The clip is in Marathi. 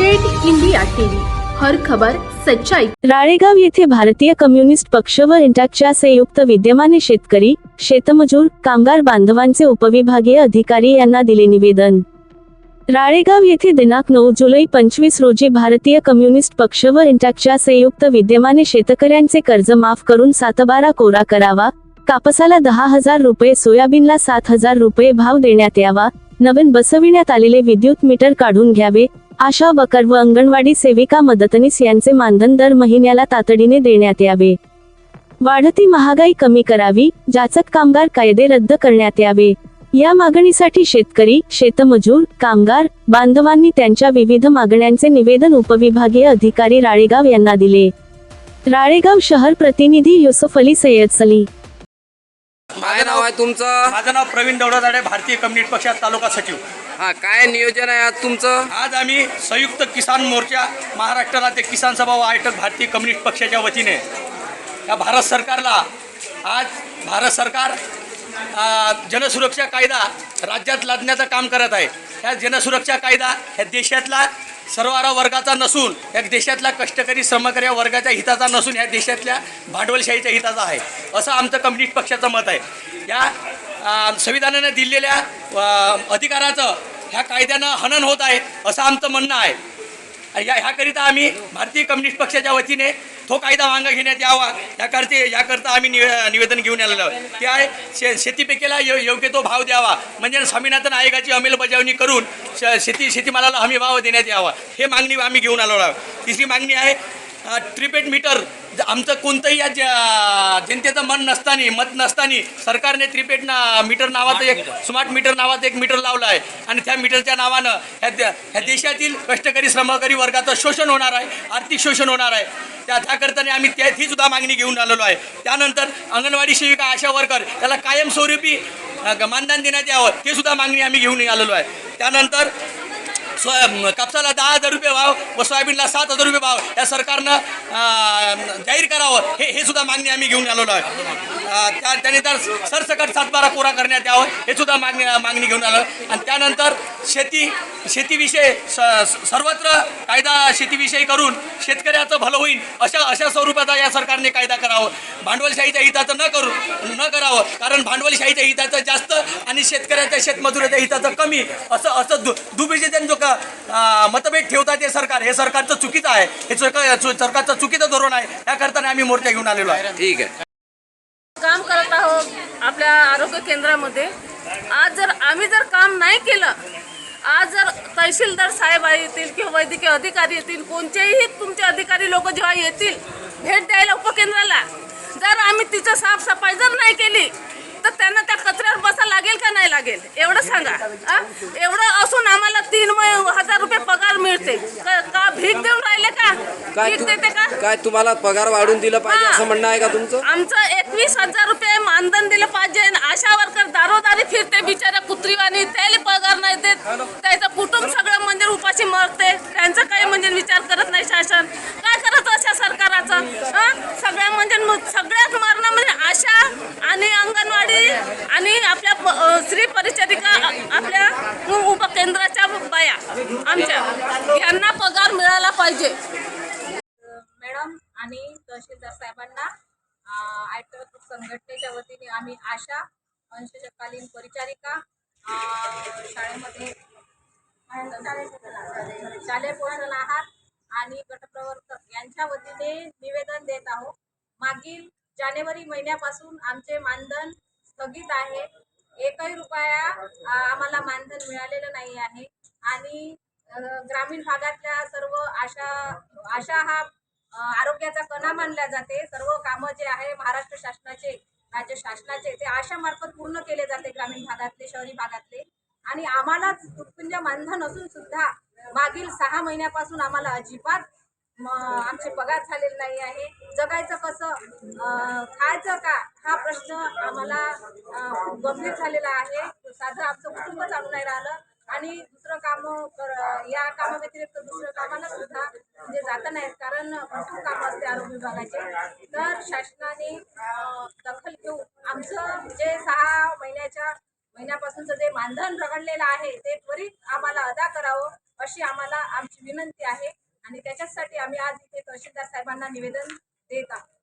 Update India TV. हर खबर सच्चाई. राळेगाव येथे भारतीय कम्युनिस्ट पक्ष व इंटॅकच्या संयुक्त विद्यमाने शेतकरी शेतमजूर कामगार बांधवांचे उपविभागीय अधिकारी यांना दिले निवेदन. राळेगाव येथे दिनांक नऊ जुलै पंचवीस रोजी भारतीय कम्युनिस्ट पक्ष व इंटॅकच्या संयुक्त विद्यमाने शेतकऱ्यांचे कर्ज माफ करून सातबारा कोरा करावा कापसाला दहा हजार रुपये सोयाबीनला सात हजार रुपये भाव देण्यात यावा नवीन बसविण्यात आलेले विद्युत मीटर काढून घ्यावे आशा बकर व अंगणवाडी सेविका मदतनीस यांचे मानधन दर महिन्याला तातडीने देण्यात यावे. वाढती महागाई कमी करावी जाचक कामगार कायदे रद्द करण्यात यावे. या मागणीसाठी शेतकरी शेतमजूर कामगार बांधवांनी त्यांच्या विविध मागण्यांचे निवेदन उपविभागीय अधिकारी राळेगाव यांना दिले. राळेगाव शहर प्रतिनिधी युसुफ अली सय्यद सली. काय नाव आहे तुमचं. माझं नाव प्रवीण दौडदाडे भारतीय कम्युनिस्ट पक्षात तालुका सचिव. हा काय नियोजन आहे आज तुमचं? आज आम्ही संयुक्त किसान मोर्चा महाराष्ट्र राज्य किसान सभा व आयटक भारतीय कम्युनिस्ट पक्षाच्या वतीने या भारत सरकारला आज भारत सरकार आ, जनसुरक्षा कायदा राज्यात लादण्याचं काम करत आहे. ह्या जनसुरक्षा कायदा ह्या देशातला सर्वारा वर्गाचा नसून या देशातल्या कष्टकरी श्रमकरी या वर्गाच्या हिताचा नसून ह्या देशातल्या भांडवलशाहीच्या हिताचा आहे. असं आमचं कम्युनिस्ट पक्षाचं मत आहे. या संविधानानं संविधानाने दिलेल्या अधिकाराचं ह्या कायद्यानं हनन होत आहे असं आमचं म्हणणं आहे. या ह्याकरिता आम्ही भारतीय कम्युनिस्ट पक्षाच्या वतीने तो कायदा मागं घेण्यात यावा. याकरते याकरता आम्ही निवे निवेदन घेऊन आलेलो आहे ते आहे शे शेतीपिकेला यो योग्य तो भाव द्यावा. म्हणजे स्वामीनाथन आयोगाची अंमलबजावणी करून श शेती शेतीमालाला हमी भाव देण्यात यावा. हे मागणी आम्ही घेऊन आलेलो आहोत. तिसरी मागणी आहे ट्रिपेड मीटर आमचं कोणतंही या जनतेचं मन नसताना मत नसताना सरकारने त्रिपेड ना मीटर नावाचं एक स्मार्ट मीटर नावाचं एक मीटर लावलं आहे. आणि त्या मीटरच्या नावानं ह्या ह्या देशातील कष्टकरी श्रमकरी वर्गाचं शोषण होणार आहे आर्थिक शोषण होणार आहे. त्या त्याकरता आम्ही त्या ही सुद्धा मागणी घेऊन आलेलो आहे. त्यानंतर अंगणवाडी सेविका आशा वर्कर याला कायमस्वरूपी मानधन देण्यात यावं ते सुद्धा मागणी आम्ही घेऊन आलेलो आहे. त्यानंतर स्व कापसाला दहा हजार रुपये भाव व सोयाबीनला सात हजार रुपये भाव. या सरकारनं जाहीर करावं. हे हे सुद्धा मागणी आम्ही घेऊन आलेलो आहे. त्याने तर सरसकट सातबारा पुरा करण्यात यावं हे सुद्धा मागणी मागणी घेऊन आलो. आणि त्यानंतर शेती शेतीविषयी स- सर्वत्र कायदा शेतीविषयी करून शेतकऱ्याचं भलं होईल अशा अशा स्वरूपाचा या सरकारने कायदा करावं. भांडवलशाहीच्या हिताचं न करू न करावं. कारण भांडवलशाहीच्या हिताचं जास्त आणि शेतकऱ्याच्या शेतमजुराच्या हिताचं कमी. असं असं दु दुविजेजन जो का मतभेद ठेवतात हे सरकार. हे सरकारचं चुकीचं आहे. हे सरकार सरकारचं चुकीचं धोरण आहे. त्याकरता आम्ही मोर्चा घेऊन आलेलो आहे. ठीक आहे. काम करत आहोत आपल्या आरोग्य केंद्रामध्ये. आज जर आम्ही जर काम नाही केलं आज जर तहसीलदार साहेब येतील किंवा वैद्यकीय अधिकारी येतील कोणतेही तुमचे अधिकारी लोक जेव्हा येतील भेट द्यायला उपकेंद्राला. जर आम्ही तिचं साफसफाई जर नाही केली तर त्यांना त्या कचऱ्यावर बसा लागेल. एवढं सांगा? एवढं असून आम्हाला तीन हजार रुपये पगार मिळते. क- भीक देऊन राहिले का? काय भीक देते का? काय तुम्हाला पगार वाढून दिलं पाहिजे. असं म्हणणं आहे का तुमचं? आमचं एकवीस हजार रुपये मानधन दिलं पाहिजे. आशा वर्कर दारोदारी फिरते बिचारा कुत्रीवाणी त्याला पगार नाही देत. त्याचं कुटुंब सगळं म्हणजे उपाशी मरते त्यांचं काही म्हणजे विचार करत नाही शासन काय करत अशा सरकाराचं हं? सगळ्या म्हणजे मग सगळ्यात मरणं म्हणजे आशा आणि अंगणवाडी आणि आपल्या प- अं, स्त्री परिचारिका आ- आपल्या उपकेंद्राच्या बाया आमच्या यांना पगार मिळाला पाहिजे मॅडम आणि तहसीलदार साहेबांना आयटक संघटनेच्या वतीने आम्ही आशा अंशकालीन परिचारिका शाळेमध्ये शालेय पोषण आहार आणि गटप्रवर्तक यांच्या वतीने निवेदन देत आहोत. मागील जानेवारी महिन्यापासून आमचे मानधन स्थगित आहे. एकही रुपया आम्हाला मानधन मिळालेलं नाही आहे. आणि ग्रामीण भागातल्या सर्व आशा आशा हा आरोग्याचा कणा मानल्या जाते. सर्व कामं जे आहे महाराष्ट्र शासनाचे राज्य शासनाचे ते आशामार्फत पूर्ण केले जाते ग्रामीण भागातले शहरी भागातले. आणि आम्हालाच तुटपुंज मानधन असून सुद्धा मागील सहा महिन्यापासून आम्हाला अजिबात आमचे पगार झालेले नाही आहे. जगायचं कसं खायचं का हा प्रश्न आम्हाला खूप गंभीर झालेला आहे. साधं आमचं कुटुंब चालू नाही राहिलं. आणि दुसरं काम या कामाव्यतिरिक्त दुसरं कामाला सुद्धा जात नाहीत कारण भरपूर काम असते आरोग्य विभागाचे. तर शासनाने दखल घेऊन आमचं जे सहा महिन्याच्या महिन्यापासूनचं जे मानधन रगडलेलं आहे ते त्वरित आम्हाला अदा करावं अशी आम्हाला आमची विनंती आहे. आणि त्याच्यासाठी आम्ही आज इथे तहसीलदार साहेबांना निवेदन देत आहोत.